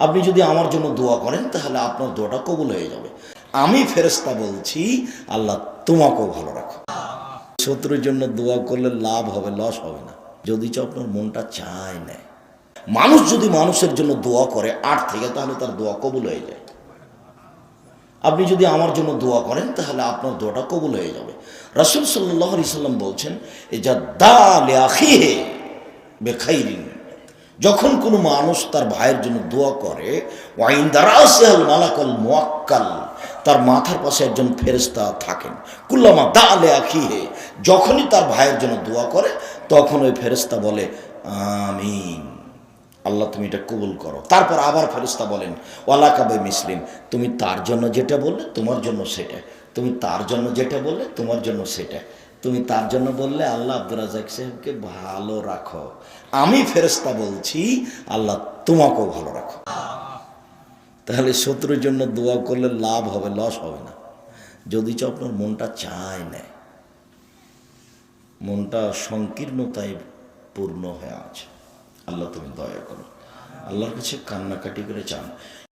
আপনি যদি আমার জন্য দোয়া করেন, তাহলে আপনার দোয়াটা কবুল হয়ে যাবে। আমি ফেরেস্তা বলছি, আল্লাহ তোমাকেও ভালো রাখো শত্রুর জন্য দোয়া করলে লাভ হবে, লস হবে না। যদি চাও আপনার মনটা চায় না মানুষ যদি মানুষের জন্য দোয়া করে আট থেকে, তাহলে তার দোয়া কবুল হয়ে যায়। আপনি যদি আমার জন্য দোয়া করেন, তাহলে আপনার দোয়াটা কবুল হয়ে যাবে। রসুল সাল্লাহ সাল্লাম বলছেন এ যা দা দালে আখিহে বেখাইরিন যখন কোনো মানুষ তার ভাইয়ের জন্য দোয়া করে, ওয়াইন মালাকল মোয়াক্কাল তার মাথার পাশে একজন ফেরেস্তা থাকেন। কুল্লামা দালে আখিহে, যখনই তার ভাইয়ের জন্য দোয়া করে, তখন ওই ফেরেস্তা বলে, আমিন। আল্লাহ তুমি এটা কবুল করো। তারপর আবার ফেরিস্তা বলেন ওয়ালা কাবে মিসলিম তুমি তার জন্য যেটা বললে, তোমার জন্য সেটা তুমি তার জন্য যেটা বললে, তোমার জন্য সেটা। তুমি তার জন্য বললে, আল্লাহ আব্দুল রাজাক সাহেবকে ভালো রাখো। আমি ফেরেস্তা বলছি, আল্লাহ তোমাকেও ভালো রাখো। তাহলে শত্রুর জন্য দোয়া করলে লাভ হবে, লস হবে না। যদি চ আপনার মনটা চায় না মনটা সংকীর্ণতায় পূর্ণ হয়ে আছে। আল্লাহ তুমি দয়া করো। আল্লাহর কাছে কান্নাকাটি করে চান।